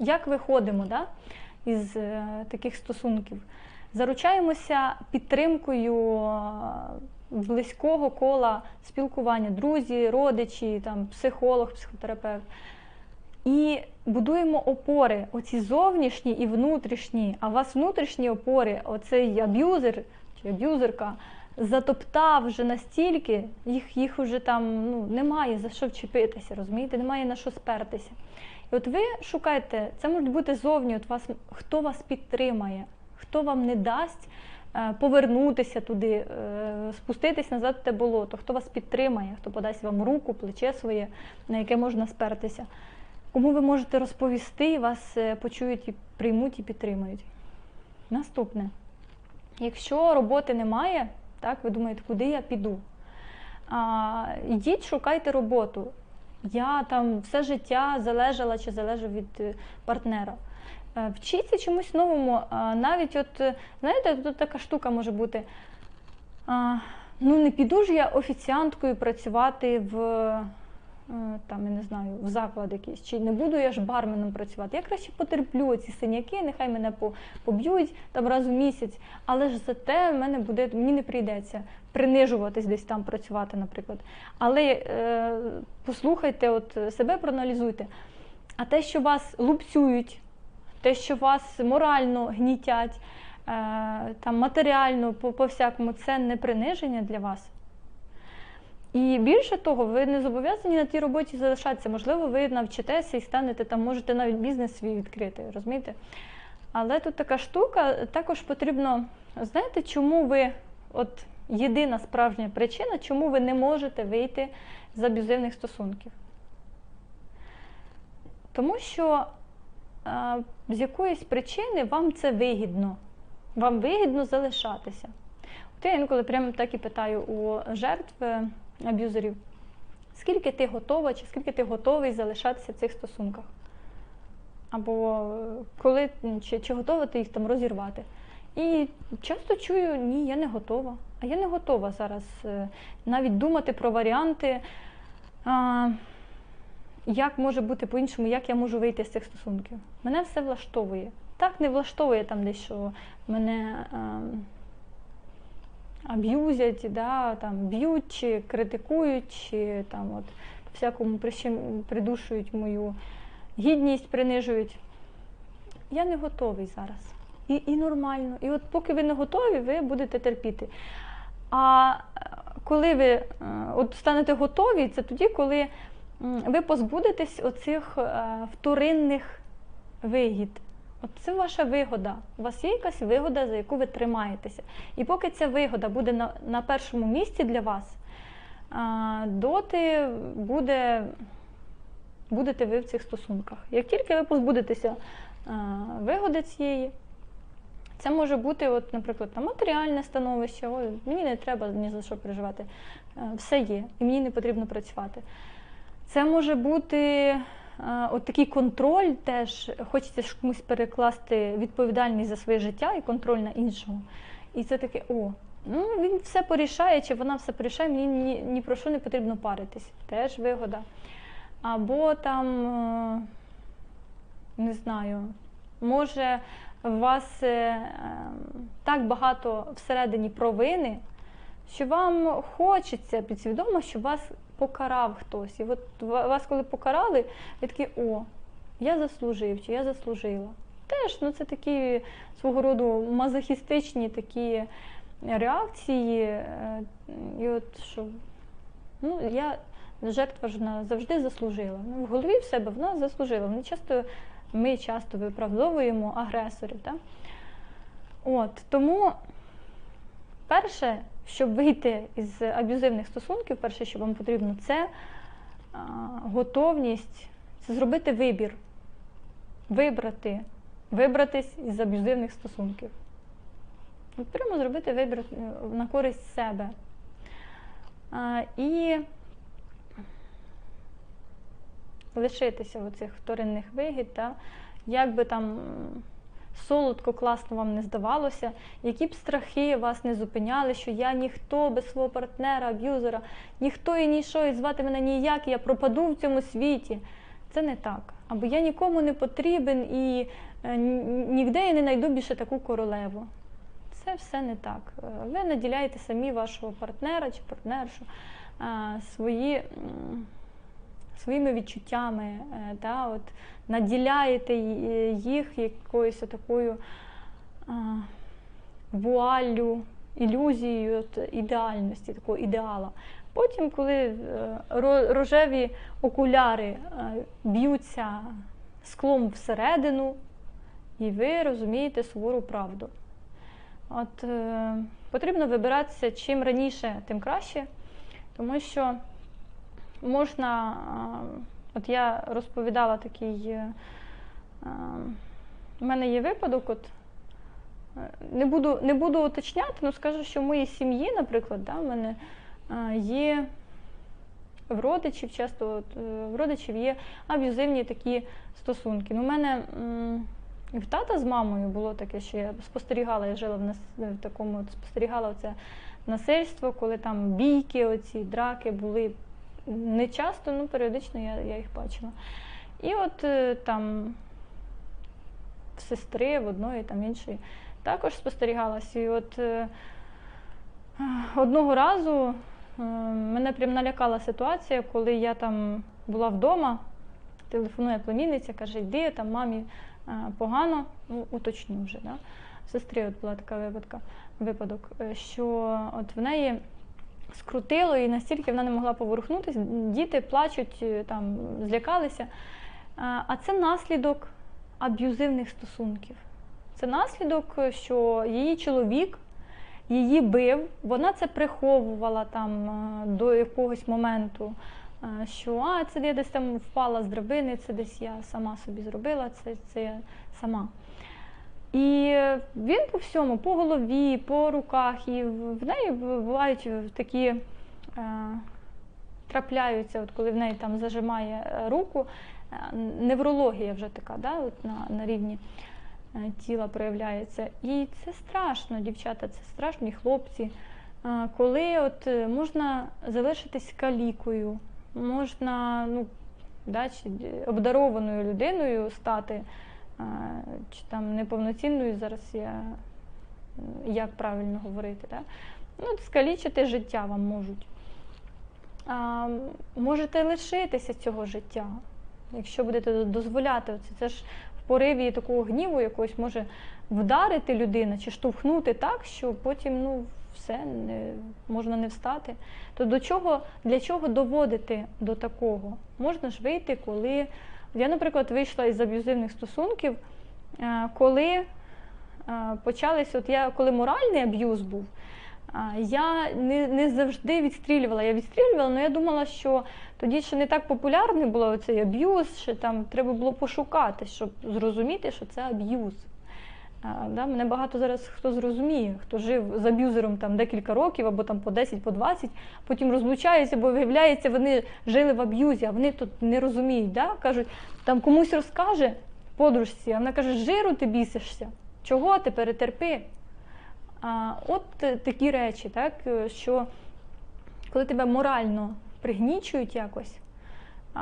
як виходимо да, із е, таких стосунків? Заручаємося підтримкою е, близького кола спілкування, друзі, родичі, там, психолог, психотерапевт. І будуємо опори, оці зовнішні і внутрішні. А у вас внутрішні опори, оцей аб'юзер чи аб'юзерка затоптав вже настільки, їх їх вже там ну, немає за що вчепитися, розумієте, немає на що спертися. І от ви шукаєте, це може бути зовні, от вас, хто вас підтримає, хто вам не дасть е, повернутися туди, е, спуститись назад в те болото, хто вас підтримає, хто подасть вам руку, плече своє, на яке можна спертися. Кому ви можете розповісти, вас е, почують і приймуть і підтримують. Наступне. Якщо роботи немає, так, ви думаєте, куди я піду? А, Йдіть, шукайте роботу. Я там все життя залежала чи залежу від е, партнера. Е, Вчіться чомусь новому. Навіть, от, е, знаєте, тут така штука може бути. Ну, не піду ж я офіціанткою працювати в там, я не знаю, в заклад якийсь, чи не буду я ж барменом працювати. Я краще потерплю ці синяки, нехай мене по- поб'ють там раз у місяць, але ж зате в мене буде, мені не прийдеться принижуватись десь там працювати, наприклад. Але е, послухайте, от себе проаналізуйте. А те, що вас лупцюють, те, що вас морально гнітять, е, там матеріально по всякому, це не приниження для вас. І більше того, ви не зобов'язані на тій роботі залишатися. Можливо, ви навчитеся і станете там, можете навіть бізнес свій відкрити, розумієте? Але тут така штука, також потрібно, знаєте, чому ви, от єдина справжня причина, чому ви не можете вийти з аб'юзивних стосунків? Тому що а, з якоїсь причини вам це вигідно. Вам вигідно залишатися. От я інколи прямо так і питаю у жертв е, аб'юзерів, скільки ти готова, чи скільки ти готовий залишатися в цих стосунках? Або е, коли чи, чи готова ти їх там розірвати? І часто чую, ні, я не готова. А я не готова зараз е, навіть думати про варіанти, а, як може бути по-іншому, як я можу вийти з цих стосунків. Мене все влаштовує. Так не влаштовує там десь, що мене. Аб'юзять, да, там, б'ють, чи критикують, чи там от всякому придушують мою гідність, принижують. Я не готовий зараз. І, і нормально. І от поки ви не готові, ви будете терпіти. А е, коли ви е, от станете готові, це тоді, коли ви позбудетесь оцих е, вторинних вигід. От це ваша вигода. У вас є якась вигода, за яку ви тримаєтеся. І поки ця вигода буде на, на першому місці для вас, а, доти буде, будете ви в цих стосунках. Як тільки ви позбудетеся а, вигоди цієї, це може бути, от, наприклад, там, матеріальне становище, ой, мені не треба ні за що переживати, все є, і мені не потрібно працювати. Це може бути от такий контроль, теж хочеться комусь перекласти відповідальність за своє життя і контроль на іншого. І це таке, о, ну він все порішає, чи вона все порішає, мені ні, ні про що не потрібно паритись. Теж вигода. Або там, е, не знаю, може у вас е, ем, так багато всередині провини, що вам хочеться підсвідомо, щоб вас покарав хтось. І от вас, коли покарали, ви такі, о, я заслужив чи я заслужила. Теж ну, це такі свого роду мазохістичні такі реакції. е, І от що ну, я жертва ж завжди заслужила. Ну, в голові в себе вона заслужила. Вони часто, ми часто виправдовуємо агресорів. Так? От, тому перше, щоб вийти із аб'юзивних стосунків, перше, що вам потрібно, це готовність, це зробити вибір, вибрати, вибратись із аб'юзивних стосунків. Прямо зробити вибір е, на користь себе. І лишитися в цих вторинних вигід, та, як би там солодко, класно вам не здавалося, які б страхи вас не зупиняли, що я ніхто без свого партнера, аб'юзера, ніхто і ніщо, і звати мене ніяк, я пропаду в цьому світі. це не так. Або я нікому не потрібен і е, ніде я не знайду більше таку королеву. Це все не так. Е, Ви наділяєте самі вашого партнера чи партнершу е, свої, своїми відчуттями, е, да, от, наділяєте їх якоюсь такою е, вуаллю, ілюзією от, ідеальності, такого ідеала. Потім, коли е, рожеві окуляри е, б'ються склом всередину, і ви розумієте сувору правду. От е, потрібно вибиратися чим раніше, тим краще, тому що можна, е, от я розповідала такий, е, е, у мене є випадок, от е, не буду, не буду уточняти, але скажу, що в моїй сім'ї, наприклад, да, в мене е, є в родичів, часто от, е, в родичів є аб'юзивні такі стосунки. Ну, у мене в тата з мамою було таке, що я спостерігала, я жила в, нас, в такому, от, спостерігала це насильство, коли там бійки, оці драки були не часто, ну періодично я, я їх бачила. І от е, там в сестри, в одної, там іншої, також спостерігалася. І от е, одного разу е, мене прям налякала ситуація, коли я там була вдома, телефонує племінниця, каже, йди, там мамі погано, ну, уточню вже. Да? Сестри от була така випадка, випадок, що от в неї скрутило і настільки вона не могла поворухнутися, діти плачуть, е, там, злякалися. А це наслідок аб'юзивних стосунків. Це наслідок, що її чоловік її бив, вона це приховувала там е, до якогось моменту, е, що а, це я десь там впала з драбини, це десь я сама собі зробила, це, це я сама. І він по всьому, по голові, по руках, і в неї бувають такі е, трапляються, от коли в неї там зажимає е, руку, е, неврологія вже така, да, от на, на рівні тіла проявляється. І це страшно, дівчата, це страшно, і хлопці. Коли от можна залишитись калікою, можна ну, да, чи обдарованою людиною стати, чи там неповноцінною, зараз я як правильно говорити, да? ну, скалічити життя вам можуть. А, можете лишитися цього життя, якщо будете дозволяти. Оце, це ж в пориві такого гніву якогось може вдарити людина чи штовхнути так, що потім ну, все не, можна не встати. То до чого, для чого доводити до такого? Можна ж вийти, коли. Я, наприклад, вийшла із аб'юзивних стосунків, е, коли почалися почались, от я коли моральний аб'юз був. Я не не завжди відстрілювала. Я відстрілювала, але я думала, що тоді ще не так популярний було цей аб'юз, що там треба було пошукати, щоб зрозуміти, що це аб'юз. Да, Мене багато зараз хто зрозуміє, хто жив з аб'юзером там декілька років або там по 10, по 20, потім розлучаються, бо виявляється, вони жили в аб'юзі, а вони тут не розуміють. Да? Кажуть, там комусь розкаже подружці, а вона каже, жиру ти бісишся. Чого ти перетерпи? А, От такі речі, так, що коли тебе морально пригнічують якось, а,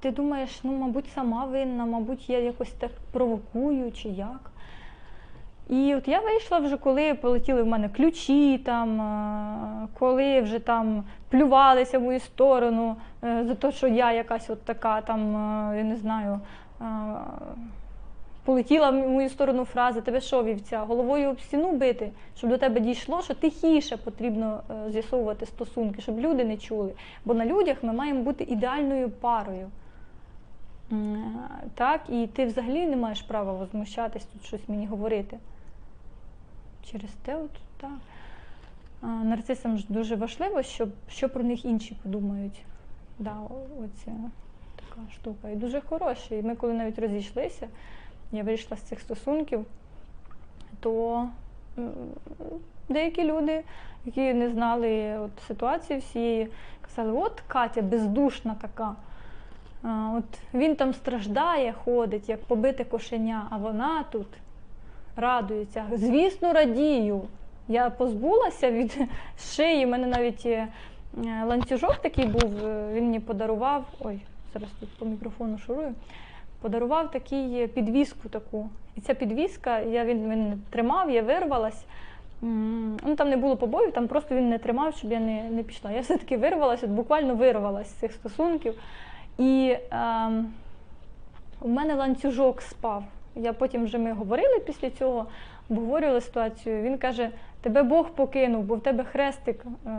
ти думаєш, ну, мабуть, сама винна, мабуть, я якось так провокую чи як. І от я вийшла вже, коли полетіли в мене ключі, там, е, коли вже там плювалися в мою сторону е, за те, що я якась от така, там, е, я не знаю, полетіла в мою сторону фраза, тебе що, вівця, головою об стіну бити, щоб до тебе дійшло, що тихіше потрібно з'ясовувати стосунки, щоб люди не чули. Бо на людях ми маємо бути ідеальною парою. Так, і ти взагалі не маєш права возмущатись тут щось мені говорити. Через те, от так. Нарцисам ж дуже важливо, щоб, що про них інші подумають. Да, оця така штука. І дуже хороша. І ми, коли навіть розійшлися, я вийшла з цих стосунків, то деякі люди, які не знали от, ситуації всієї, казали, от Катя бездушна така. От він там страждає, ходить, як побите кошеня, а вона тут радується. Звісно, радію. Я позбулася від шиї. У мене навіть е, ланцюжок такий був, е, він мені подарував. Ой, зараз тут по мікрофону шурую. Подарував такий підвіску таку. І ця підвіска, я він, він тримав, я вирвалась. Ну, там не було побоїв, там просто він не тримав, щоб я не, не пішла. Я все-таки вирвалася, буквально вирвалася з цих стосунків. І ем, у мене ланцюжок спав. Я потім вже ми говорили після цього, обговорювали ситуацію. Він каже: тебе Бог покинув, бо в тебе хрестик е,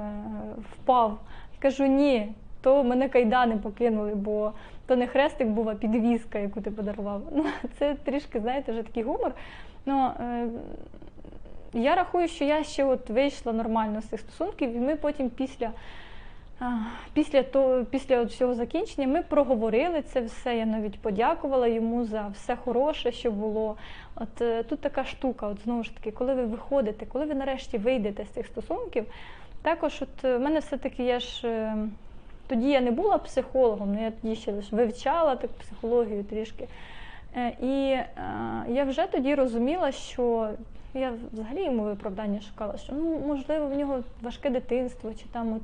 впав. Я кажу, ні, то мене кайдани покинули, бо то не хрестик був, а підвіска, яку ти подарував. Ну, це трішки, знаєте, вже такий гумор. Ну, е, я рахую, що я ще от вийшла нормально з цих стосунків, і ми потім після. Після того, після от всього закінчення ми проговорили це все. Я навіть подякувала йому за все хороше, що було. От е, тут така штука, от знову ж таки, коли ви виходите, коли ви нарешті вийдете з цих стосунків, також от е, в мене все-таки я ж е, тоді я не була психологом, але я тоді ще лише вивчала так психологію трішки. І я вже тоді розуміла, що я взагалі йому виправдання шукала, що ну можливо в нього важке дитинство, чи там от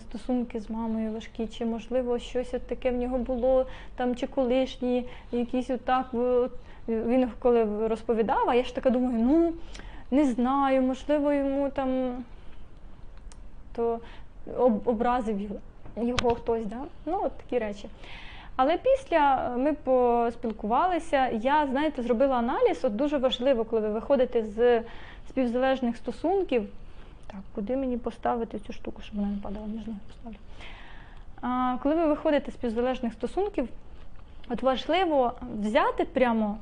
стосунки з мамою важкі, чи можливо щось от таке в нього було, там чи колишні, якісь отак. От, він коли розповідав, а я ж така думаю, ну не знаю, можливо, йому там то об, образив його, його хтось, да? ну от такі речі. Але після ми поспілкувалися, я, знаєте, зробила аналіз. От дуже важливо, коли ви виходите з співзалежних стосунків. Так, куди мені поставити цю штуку, щоб вона не падала, не знаю, поставлю. А, коли ви виходите з співзалежних стосунків, от важливо взяти прямо,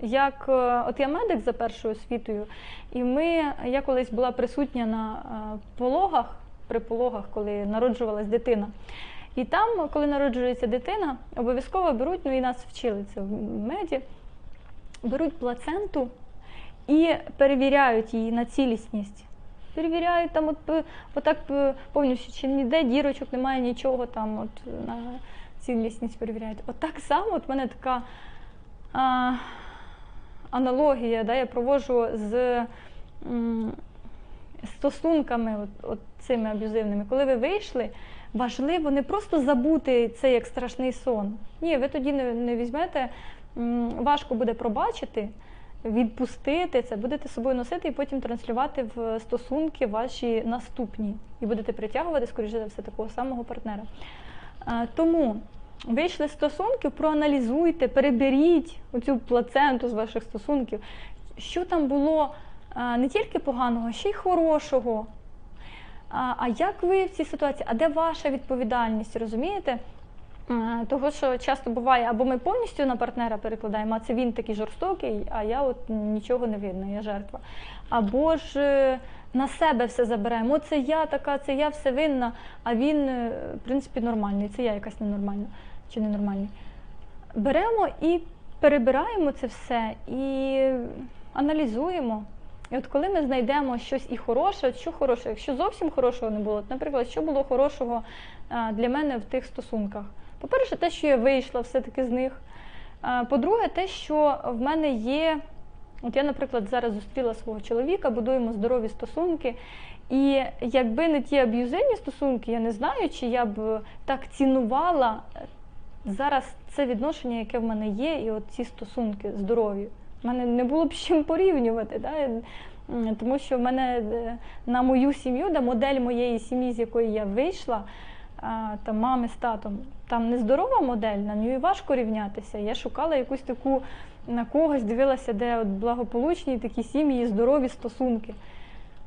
як е, от я медик за першою освітою, і ми, я колись була присутня на е, пологах, при пологах, коли народжувалась дитина. І там, коли народжується дитина, обов'язково беруть, ну і нас вчили це в меді, беруть плаценту і перевіряють її на цілісність. Перевіряють там, от отак повністю, чи ніде дірочок немає, нічого там, от на цілісність перевіряють. От так само, от мене така а, аналогія, да, я проводжу з м, стосунками, от, от цими аб'юзивними. Коли ви вийшли, важливо не просто забути це як страшний сон. Ні, ви тоді не, не візьмете, важко буде пробачити, відпустити це, будете собою носити і потім транслювати в стосунки ваші наступні. І будете притягувати, скоріше за все, такого самого партнера. Тому вийшли з стосунків, проаналізуйте, переберіть оцю плаценту з ваших стосунків, що там було не тільки поганого, ще й хорошого. А як ви в цій ситуації? А де ваша відповідальність? Розумієте? А, Того, що часто буває, або ми повністю на партнера перекладаємо, а це він такий жорстокий, а я от нічого не видно, я жертва. Або ж е, на себе все забираємо. О, це я така, це я все винна, а він, е, в принципі, нормальний, це я якась ненормальна чи ненормальний. Беремо і перебираємо це все і аналізуємо. І от коли ми знайдемо щось і хороше, що хороше, якщо зовсім хорошого не було, наприклад, що було хорошого для мене в тих стосунках? По-перше, те, що я вийшла все-таки з них. По-друге, те, що в мене є. От я, наприклад, зараз зустріла свого чоловіка, будуємо здорові стосунки. І якби не ті аб'юзивні стосунки, я не знаю, чи я б так цінувала зараз це відношення, яке в мене є, і от ці стосунки здорові. У мене не було б з чим порівнювати. Да? Тому що в мене е, на мою сім'ю, да, модель моєї сім'ї, з якої я вийшла, там мами з татом, там нездорова модель, на неї важко рівнятися. Я шукала якусь таку на когось, дивилася, де от благополучні такі сім'ї, здорові стосунки.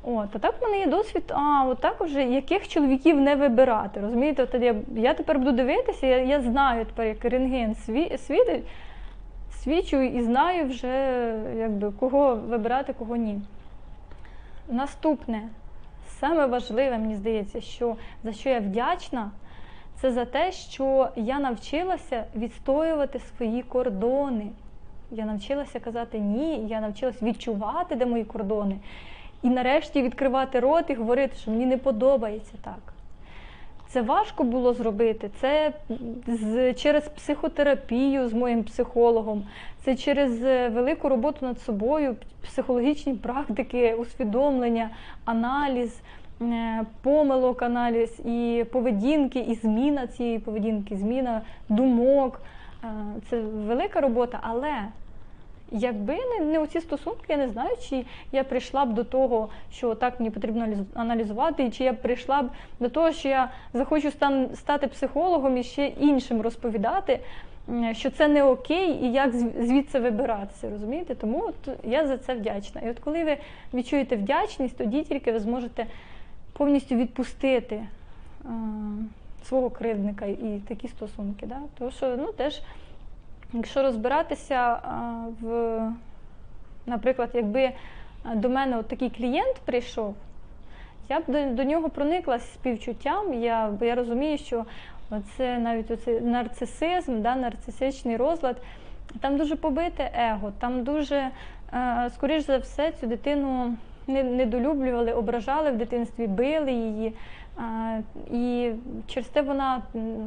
От, а так в мене є досвід, а от вже яких чоловіків не вибирати. Розумієте, от я, я тепер буду дивитися, я, я знаю тепер, як рентген сві, світить, свідчу і знаю вже, якби, кого вибирати, кого ні. Наступне, саме важливе, мені здається, що за що я вдячна, це за те, що я навчилася відстоювати свої кордони. Я навчилася казати ні, я навчилася відчувати, де мої кордони. І нарешті відкривати рот і говорити, що мені не подобається так. Це важко було зробити. Це з, через психотерапію з моїм психологом, це через е, велику роботу над собою, психологічні практики, усвідомлення, аналіз. е, помилок, аналіз і поведінки, і зміна цієї поведінки, зміна думок. Е, Це велика робота, але якби не, не оці стосунки, я не знаю, чи я прийшла б до того, що так мені потрібно аналізувати, чи я прийшла б до того, що я захочу стан, стати психологом і ще іншим розповідати, що це не окей, і як звідси вибиратися, розумієте? Тому от я за це вдячна. І от коли ви відчуєте вдячність, тоді тільки ви зможете повністю відпустити е, свого кривдника і такі стосунки. Да? Тому що ну, теж Якщо розбиратися в, наприклад, якби до мене от такий клієнт прийшов, я б до, до нього проникла з співчуттям, я, бо я розумію, що це навіть оцей нарцисизм, да, нарцисичний розлад, там дуже побите его, там дуже, е, скоріш за все, цю дитину не- недолюблювали, ображали в дитинстві, били її. е, І через те вона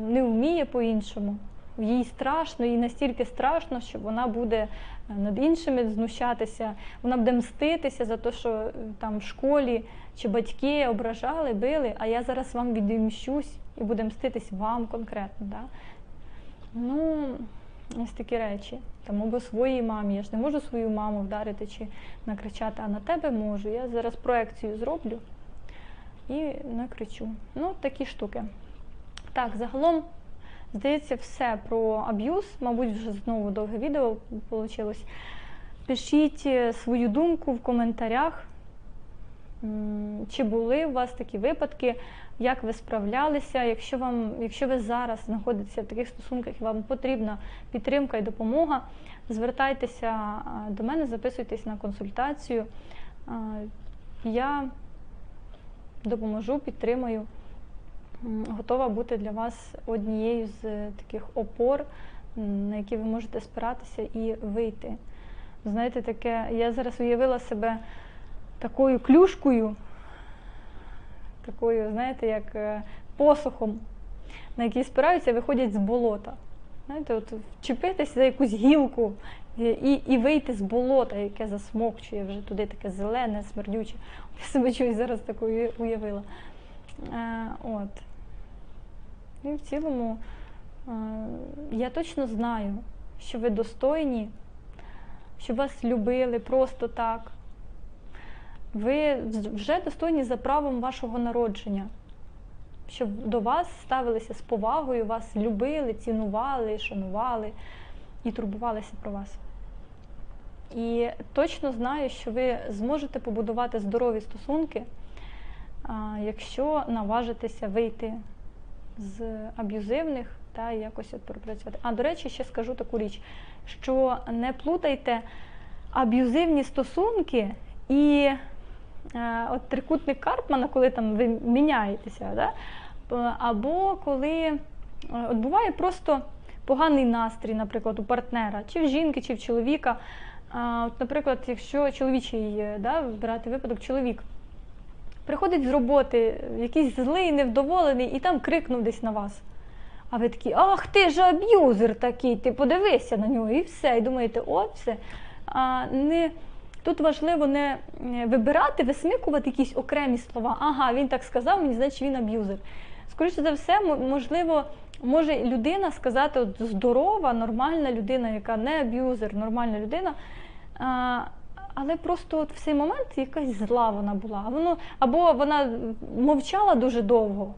не вміє по-іншому. Їй страшно, їй настільки страшно, що вона буде е, над іншими знущатися, вона буде мститися за те, що е, там в школі чи батьки ображали, били, а я зараз вам відімщусь і буде мститись вам конкретно. Да? Ну, ось такі речі. Там або своїй мамі. Я ж не можу свою маму вдарити чи накричати, а на тебе можу. Я зараз проекцію зроблю і накричу. Ну, такі штуки. Так, загалом, здається, все про аб'юз. Мабуть, вже знову довге відео вийшло. Пишіть е, свою думку в коментарях. Чи були у вас такі випадки, як ви справлялися? Якщо вам, якщо ви зараз знаходитеся в таких стосунках і вам потрібна підтримка і допомога, звертайтеся до мене, записуйтесь на консультацію. Я допоможу, підтримаю. Готова бути для вас однією з е, таких опор, на які ви можете спиратися і вийти. Знаєте, таке, я зараз уявила себе такою клюшкою, такою, знаєте, як е, посохом, на який спираються виходять з болота. Знаєте, от вчепитись за якусь гілку і, і вийти з болота, яке засмокчує вже туди таке зелене, смердюче. Я себе чогось зараз такою уявила. Е, от. І в цілому е, я точно знаю, що ви достойні, що вас любили просто так. Ви вже достойні за правом вашого народження, щоб до вас ставилися з повагою, вас любили, цінували, шанували і турбувалися про вас. І точно знаю, що ви зможете побудувати здорові стосунки, якщо наважитеся вийти з аб'юзивних та якось от пропрацювати. А до речі, ще скажу таку річ, що не плутайте аб'юзивні стосунки і е, от трикутник Карпмана, коли там ви міняєтеся, да? Або коли е, от буває просто поганий настрій, наприклад, у партнера, чи в жінки, чи в чоловіка. От, наприклад, якщо чоловічий е, да, брати випадок, чоловік приходить з роботи, якийсь злий, невдоволений, і там крикнув десь на вас. А ви такі, ах ти ж аб'юзер такий, ти подивися на нього, і все. І думаєте, от все. А не, тут важливо не вибирати, висмикувати якісь окремі слова. Ага, він так сказав, мені значить він аб'юзер. Скоріше за все, можливо, може людина сказати, от здорова, нормальна людина, яка не аб'юзер, нормальна людина. Але просто от в цей момент якась зла вона була. Воно, або вона мовчала дуже довго,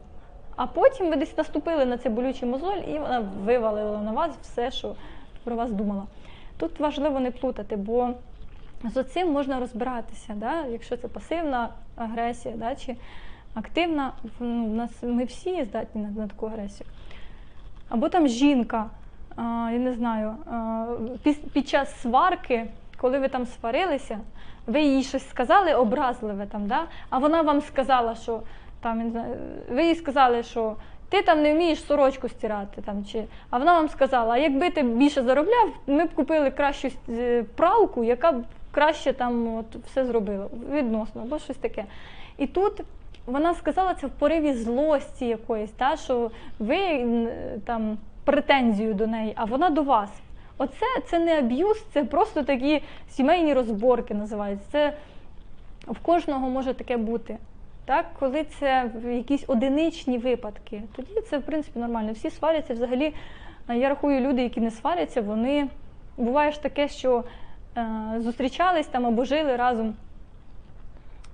а потім ви десь наступили на цей болючий мозоль, і вона вивалила на вас все, що про вас думала. Тут важливо не плутати, бо з цим можна розбиратися, да? якщо це пасивна агресія, да? чи активна, ну, нас ми всі здатні на, на таку агресію. Або там жінка, а, я не знаю, а, під, під час сварки, коли ви там сварилися, ви їй щось сказали образливе, там, да? а вона вам сказала, що там, ви їй сказали, що ти там не вмієш сорочку стирати. Там, чи... А вона вам сказала, а якби ти більше заробляв, ми б купили кращу е, пралку, яка б краще там от, все зробила, відносно, або щось таке. І тут вона сказала це в пориві злості якоїсь, та, що ви там претензію до неї, а вона до вас. Оце це не аб'юз, це просто такі сімейні розборки називаються. Це в кожного може таке бути. Так, коли це якісь одиничні випадки, тоді це в принципі нормально. Всі сваряться. Взагалі, я рахую, люди, які не сваряться, вони буває ж таке, що е, зустрічались там або жили разом,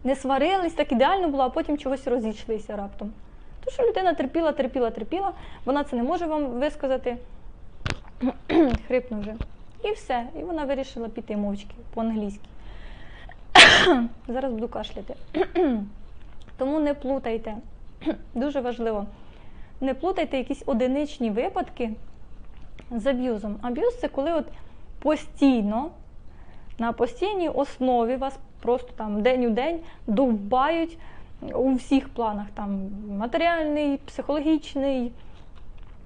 не сварились, так ідеально було, а потім чогось розійшлися раптом. То що людина терпіла, терпіла, терпіла, вона це не може вам висказати, хрипну вже. І все. І вона вирішила піти мовчки по-англійськи. Зараз буду кашляти. Тому не плутайте. Дуже важливо. Не плутайте якісь одиничні випадки з аб'юзом. Аб'юз це коли от постійно, на постійній основі вас просто там день у день довбають у всіх планах. Там матеріальний, психологічний,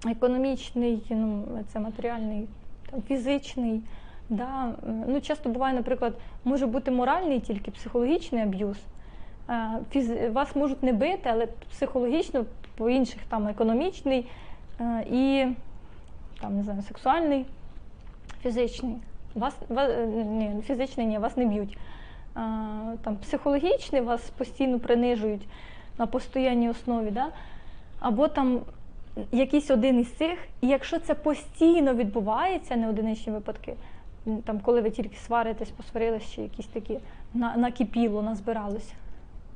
економічний, ну, це матеріальний, там, фізичний. Да. Ну, часто буває, наприклад, може бути моральний тільки психологічний аб'юз. Е, Фіз... Вас можуть не бити, але психологічно, по інших там економічний е, і там, не знаю, сексуальний, фізичний. Вас, ва- е, ні, фізичний ні, вас не б'ють. Е, Там, психологічний вас постійно принижують на постоянній основі. Да? Або там якийсь один із цих, і якщо це постійно відбувається, не одиничні випадки, там, коли ви тільки сваритесь, посварилися чи якісь такі на, накипіло, назбиралося,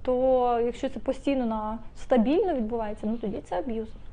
то якщо це постійно на стабільно відбувається, ну тоді це аб'юз.